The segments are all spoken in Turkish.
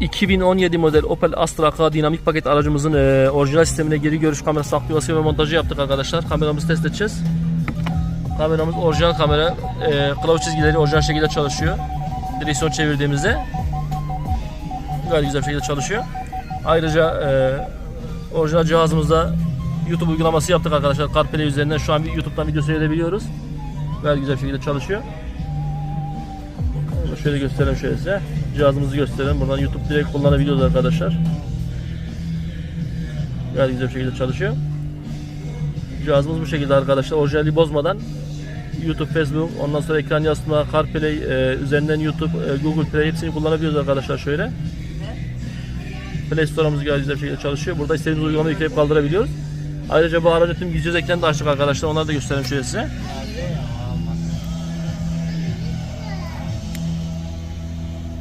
2017 model Opel Astra K dinamik paket aracımızın e, orijinal sistemine geri görüş kamerası aktivasyon ve montajı yaptık arkadaşlar. Kameramızı test edeceğiz. Kameramız orijinal kamera. E, kılavuz çizgileri orijinal şekilde çalışıyor. Direksiyon çevirdiğimizde gayet güzel bir şekilde çalışıyor. Ayrıca e, orijinal cihazımızda YouTube uygulaması yaptık arkadaşlar. CarPlay üzerinden şu an YouTube'dan video seyredebiliyoruz. Gayet güzel bir şekilde çalışıyor. Şöyle gösterelim şöyle size. Cihazımızı gösterelim. Buradan YouTube direkt kullanabiliyoruz arkadaşlar. Gayet güzel bir şekilde çalışıyor. Cihazımız bu şekilde arkadaşlar. Orijinali bozmadan YouTube, Facebook, ondan sonra ekran yansıtma, CarPlay e, üzerinden YouTube, e, Google Play hepsini kullanabiliyoruz arkadaşlar şöyle. Play Store'umuz gayet güzel bir şekilde çalışıyor. Burada istediğiniz uygulamayı yükleyip kaldırabiliyoruz. Ayrıca bu aracın tüm gizli ekranı da açtık arkadaşlar. Onları da göstereyim şöyle size.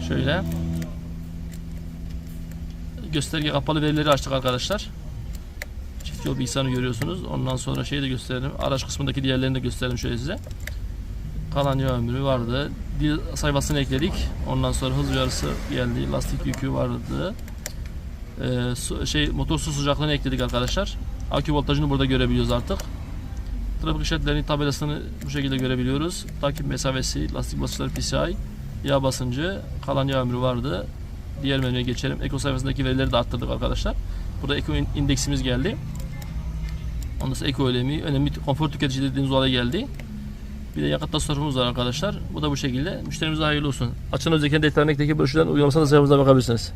Şöyle. Gösterge kapalı verileri açtık arkadaşlar. Çift yol bilgisayarını görüyorsunuz. Ondan sonra şeyi de gösterelim. Araç kısmındaki diğerlerini de gösterelim şöyle size. Kalan yağ ömrü vardı. Dil sayfasını ekledik. Ondan sonra hız uyarısı geldi. Lastik yükü vardı. Ee, su- şey motor su sıcaklığını ekledik arkadaşlar. Akü voltajını burada görebiliyoruz artık. Trafik işaretlerinin tabelasını bu şekilde görebiliyoruz. Takip mesafesi, lastik basınçları PCI, yağ basıncı, kalan yağ ömrü vardı. Diğer menüye geçelim. Eko sayfasındaki verileri de arttırdık arkadaşlar. Burada eko in- indeksimiz geldi. Ondan sonra eko önemi, önemli konfor tüketici dediğimiz olay geldi. Bir de yakıt tasarrufumuz var arkadaşlar. Bu da bu şekilde. Müşterimize hayırlı olsun. Açın özdeki detaylarındaki broşürden uygulamasına da sayfamıza bakabilirsiniz.